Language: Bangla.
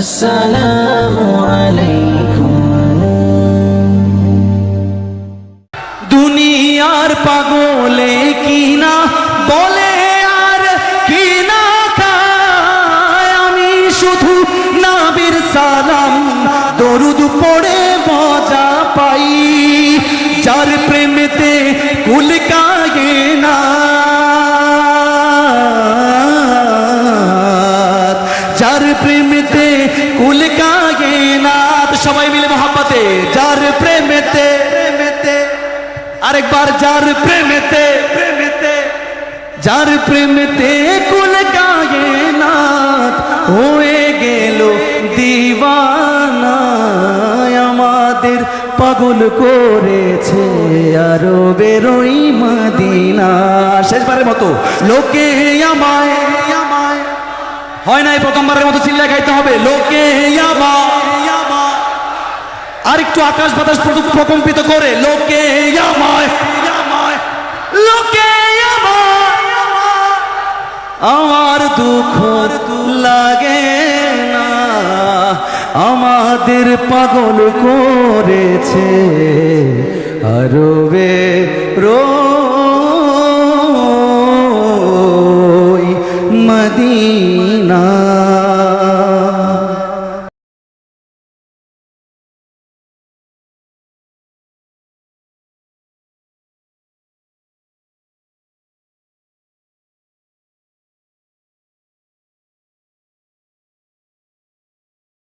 আসসালামু দুনিয়ার পাগলে কিনা বলে আর কিনা খায়। আমি শুধু নাবির সালাম, দরুদ পড়ে মজা পাই। যার প্রেমেতে কুল না প্রেমেতে কুল কাগে না সবাই মিলে মোহাম্মতে যার প্রেমেতে প্রেমেতে, আরেকবার যার প্রেমেতে প্রেমেতে, যার প্রেমেতে কুল গায়ে নাথ হয়ে গেল দিওয়ানা, আমাদের পাগল করেছে আরও বেরোই মদিনা। শেষবারের মতো, লোকে আমায় হয় না এই প্রথমবারের মতো চিল্লা খাইতে হবে? লোকে আর একটু আকাশ বাতাস প্রকম্পিত করে, লোকে লোকে আমার দুঃখ লাগে না। আমাদের পাগল করেছে আরবে রো মদিনা